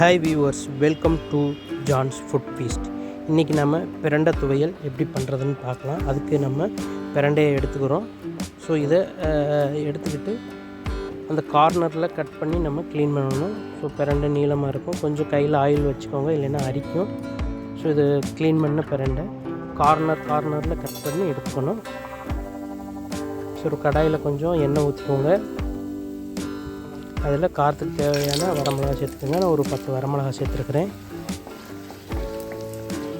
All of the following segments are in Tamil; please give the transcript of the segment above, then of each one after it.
Hi viewers welcome to John's food beast இன்றைக்கி நம்ம பிரண்டை துவையல் எப்படி பண்ணுறதுன்னு பார்க்கலாம். அதுக்கு நம்ம பிரண்டையை எடுத்துக்கிறோம். ஸோ இதை எடுத்துக்கிட்டு அந்த கார்னரில் கட் பண்ணி நம்ம க்ளீன் பண்ணணும். ஸோ பிரண்டை நீளமாக இருக்கும். கொஞ்சம் கையில் ஆயில் வச்சுக்கோங்க இல்லைன்னா அரிக்கும். ஸோ இது க்ளீன் பண்ண பிரண்டை. கார்னர் கார்னரில் கட் பண்ணி எடுத்துக்கணும். ஸோ ஒரு கடாயில் கொஞ்சம் எண்ணெய் ஊற்றிக்கோங்க அதில் காரத்துக்கு தேவையான வரமிளகா சேர்த்துக்கோங்க. நான் ஒரு பத்து வரமிளகா சேர்த்துருக்குறேன்.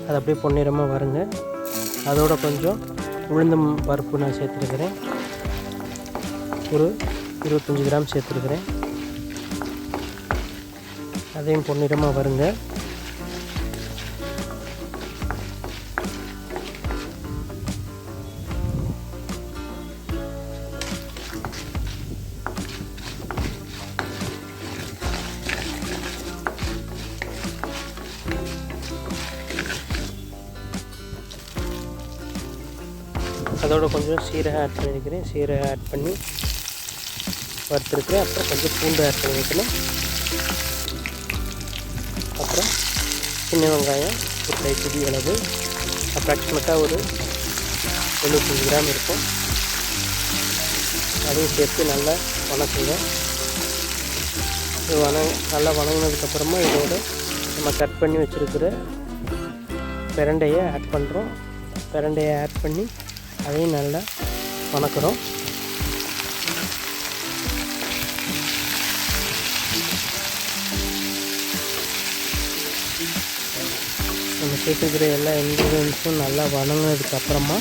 அது அப்படியே பொன்னிறமாக வருங்க. அதோட கொஞ்சம் உளுந்தம் பருப்பு நான் சேர்த்துருக்குறேன். ஒரு இருபத்தஞ்சி கிராம் சேர்த்துருக்குறேன். அதையும் பொன்னிறமாக வருங்க. அதோட கொஞ்சம் சீரகம் ஆட் பண்ணியிருக்கிறேன் சீரகம் ஆட் பண்ணி வறுத்துருக்கிறேன். அப்புறம் கொஞ்சம் பூண்டு ஆட் பண்ணியிருக்கிறேன் அப்புறம் சின்ன வெங்காயம் ஒரு கைப்பிடி அளவு அப்ராக்சிமேட்டாக ஒரு எழுபத்தஞ்சு கிராம் இருக்கும். அதையும் சேர்த்து நல்லா வணக்குங்க. இது வண நல்லா வணங்கினதுக்கப்புறமா இதோட நம்ம கட் பண்ணி வச்சுருக்கிற பிரண்டையை ஆட் பண்ணுறோம் பிரண்டையை ஆட் பண்ணி அதையும் நல்லா வணக்குறோம். நம்ம சேர்த்துக்கிற எல்லா இன்க்ரீடியன்ஸும் நல்லா வணங்கினதுக்கப்புறமா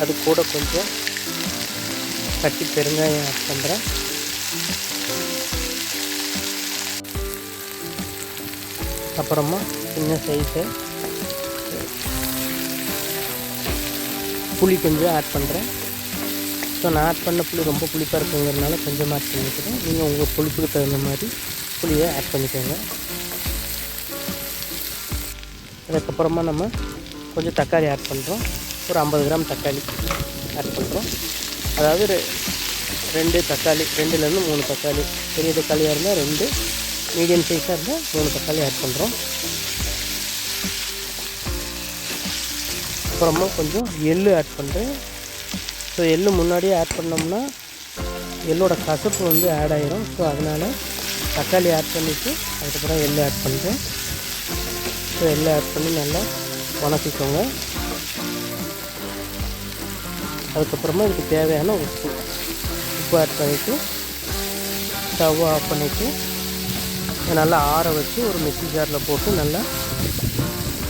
அது கூட கொஞ்சம் கட்டி பெருங்காயம் ஆட் பண்ணுறேன் அப்புறமா சின்ன சைஸு புளி கொஞ்சம் ஆட் பண்ணுறேன் ஸோ நான் ஆட் பண்ண புளி ரொம்ப புளிப்பாக இருக்குங்கிறதுனால கொஞ்சம் ஆட் பண்ணிக்கிறேன். நீங்கள் உங்கள் புளிப்புக்கு தகுந்த மாதிரி புளியை ஆட் பண்ணிக்கோங்க. அதுக்கப்புறமா நம்ம கொஞ்சம் தக்காளி ஆட் பண்ணுறோம் ஒரு ஐம்பது கிராம் தக்காளி ஆட் பண்ணுறோம் அதாவது ரெண்டு தக்காளி ரெண்டுலேருந்து மூணு தக்காளி. பெரிய தக்காளியாக இருந்தால் ரெண்டு மீடியம் சைஸாக இருந்தால் மூணு தக்காளி ஆட் பண்ணுறோம் அப்புறமா கொஞ்சம் எள்ளு ஆட் பண்ணுறேன் ஸோ எள்ளு முன்னாடியே ஆட் பண்ணோம்னா எள்ளோட கசப்பு வந்து ஆட் ஆகிரும் ஸோ அதனால் தக்காளி ஆட் பண்ணிவிட்டு அதுக்கப்புறம் எள்ளு ஆட் பண்ணுறேன் ஸோ எள்ளு ஆட் பண்ணி நல்லா வணக்கிக்கோங்க. அதுக்கப்புறமா இதுக்கு தேவையான உப்பு. உப்பு ஆட் பண்ணிவிட்டு ஸ்டவ் ஆஃப் பண்ணிவிட்டு நல்லா ஆற வச்சு ஒரு மிக்ஸி ஜாரில் போட்டு நல்லா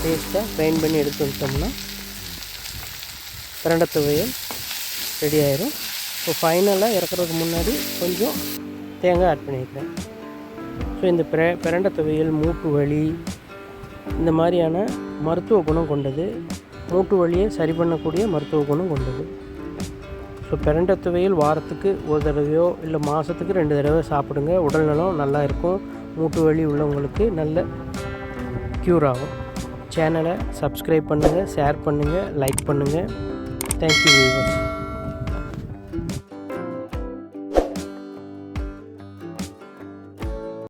பேஸ்ட்டாக கிரைண்ட் பண்ணி எடுத்து வச்சிட்டோம்னா பிரண்டை துவையல் ரெடி ஆயிரும். இப்போ ஃபைனலாக இறக்குறதுக்கு முன்னாடி கொஞ்சம் தேங்காய் ஆட் பண்ணியிருக்கேன் ஸோ இந்த பிர பிரண்டை துவையல் மூட்டு வலி இந்த மாதிரியான மருத்துவ குணம் கொண்டது மூட்டு வலியை சரி பண்ணக்கூடிய மருத்துவ குணம் கொண்டது. ஸோ பிரண்டை துவையல் வாரத்துக்கு ஒரு தடவையோ இல்லை மாதத்துக்கு ரெண்டு தடவை சாப்பிடுங்க. உடல்நலம் நல்லா இருக்கும். மூட்டு வலி உள்ளவங்களுக்கு நல்ல க்யூர் ஆகும். சேனலை சப்ஸ்கிரைப் பண்ணுங்கள் ஷேர் பண்ணுங்கள் லைக் பண்ணுங்கள் தேங்க்யூ வியூவர்ஸ்